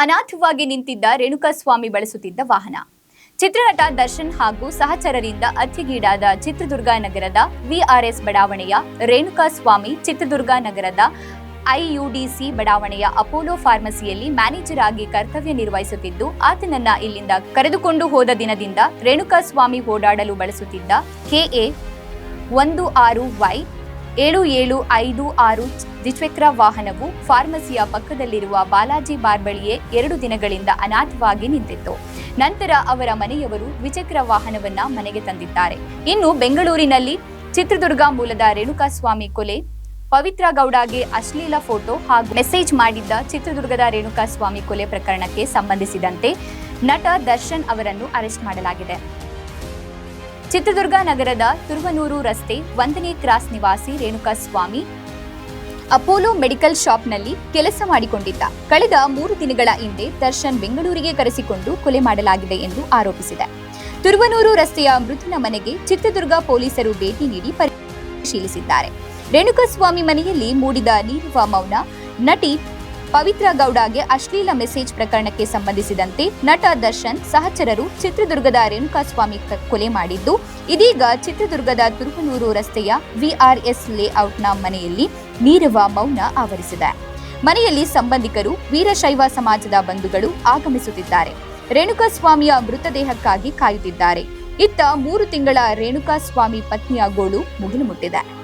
ಅನಾಥವಾಗಿ ನಿಂತಿದ್ದ ರೇಣುಕಾಸ್ವಾಮಿ ಬಳಸುತ್ತಿದ್ದ ವಾಹನ. ಚಿತ್ರನಟ ದರ್ಶನ್ ಹಾಗೂ ಸಹಚರರಿಂದ ಅತಿಗೀಡಾದ ಚಿತ್ರದುರ್ಗ ನಗರದ ವಿಆರ್ಎಸ್ ಬಡಾವಣೆಯ ರೇಣುಕಾಸ್ವಾಮಿ, ಚಿತ್ರದುರ್ಗ ನಗರದ ಐಯುಡಿಸಿ ಬಡಾವಣೆಯ ಅಪೋಲೋ ಫಾರ್ಮಸಿಯಲ್ಲಿ ಮ್ಯಾನೇಜರ್ ಆಗಿ ಕರ್ತವ್ಯ ನಿರ್ವಹಿಸುತ್ತಿದ್ದು, ಆತನನ್ನ ಇಲ್ಲಿಂದ ಕರೆದುಕೊಂಡು ಹೋದ ದಿನದಿಂದ ರೇಣುಕಾಸ್ವಾಮಿ ಓಡಾಡಲು ಬಳಸುತ್ತಿದ್ದ ಕೆಎ ಒಂದು ಆರು ವೈ ಏಳು ಏಳು ಐದು ಆರು ದ್ವಿಚಕ್ರ ವಾಹನವು ಫಾರ್ಮಸಿಯ ಪಕ್ಕದಲ್ಲಿರುವ ಬಾಲಾಜಿ ಬಾರ್ ಬಳಿಯೇ ಎರಡು ದಿನಗಳಿಂದ ಅನಾಥವಾಗಿ ನಿಂತಿತ್ತು. ನಂತರ ಅವರ ಮನೆಯವರು ದ್ವಿಚಕ್ರ ವಾಹನವನ್ನ ಮನೆಗೆ ತಂದಿದ್ದಾರೆ. ಇನ್ನು ಬೆಂಗಳೂರಿನಲ್ಲಿ ಚಿತ್ರದುರ್ಗ ಮೂಲದ ರೇಣುಕಾಸ್ವಾಮಿ ಕೊಲೆ ಪವಿತ್ರ ಗೌಡಗೆ ಅಶ್ಲೀಲ ಫೋಟೋ ಹಾಗೂ ಮೆಸೇಜ್ ಮಾಡಿದ್ದ ಚಿತ್ರದುರ್ಗದ ರೇಣುಕಾಸ್ವಾಮಿ ಕೊಲೆ ಪ್ರಕರಣಕ್ಕೆ ಸಂಬಂಧಿಸಿದಂತೆ ನಟ ದರ್ಶನ್ ಅವರನ್ನು ಅರೆಸ್ಟ್ ಮಾಡಲಾಗಿದೆ. ಚಿತ್ರದುರ್ಗ ನಗರದ ತುರುವನೂರು ರಸ್ತೆ ಒಂದನೇ ಕ್ರಾಸ್ ನಿವಾಸಿ ರೇಣುಕಾಸ್ವಾಮಿ ಅಪೋಲೋ ಮೆಡಿಕಲ್ ಶಾಪ್ನಲ್ಲಿ ಕೆಲಸ ಮಾಡಿಕೊಂಡಿದ್ದ. ಕಳೆದ ಮೂರು ದಿನಗಳ ಹಿಂದೆ ದರ್ಶನ್ ಬೆಂಗಳೂರಿಗೆ ಕರೆಸಿಕೊಂಡು ಕೊಲೆ ಮಾಡಲಾಗಿದೆ ಎಂದು ಆರೋಪಿಸಿದೆ. ತುರುವನೂರು ರಸ್ತೆಯ ಮೃತನ ಮನೆಗೆ ಚಿತ್ರದುರ್ಗ ಪೊಲೀಸರು ಭೇಟಿ ನೀಡಿ ಪರಿಶೀಲಿಸಿದ್ದಾರೆ. ರೇಣುಕಾಸ್ವಾಮಿ ಮನೆಯಲ್ಲಿ ಮೂಡಿದ ನೀರುವ ಮೌನ ನಟಿ ಪವಿತ್ರ ಗೌಡಗೆ ಅಶ್ಲೀಲ ಮೆಸೇಜ್ ಪ್ರಕರಣಕ್ಕೆ ಸಂಬಂಧಿಸಿದಂತೆ ನಟ ದರ್ಶನ್, ಸಹಚರರು ಚಿತ್ರದುರ್ಗದ ರೇಣುಕಾಸ್ವಾಮಿ ಕೊಲೆ ಮಾಡಿದ್ದು, ಇದೀಗ ಚಿತ್ರದುರ್ಗದ ತುರುಕನೂರು ರಸ್ತೆಯ ವಿಆರ್ಎಸ್ ಲೇಔಟ್ನ ಮನೆಯಲ್ಲಿ ನೀರವ ಮೌನ ಆವರಿಸಿದೆ. ಮನೆಯಲ್ಲಿ ಸಂಬಂಧಿಕರು, ವೀರಶೈವ ಸಮಾಜದ ಬಂಧುಗಳು ಆಗಮಿಸುತ್ತಿದ್ದಾರೆ. ರೇಣುಕಾಸ್ವಾಮಿಯ ಮೃತದೇಹಕ್ಕಾಗಿ ಕಾಯುತ್ತಿದ್ದಾರೆ. ಇತ್ತ ಮೂರು ತಿಂಗಳ ರೇಣುಕಾಸ್ವಾಮಿ ಪತ್ನಿಯ ಗೋಳು ಮುಗಿಲು ಮುಟ್ಟಿದೆ.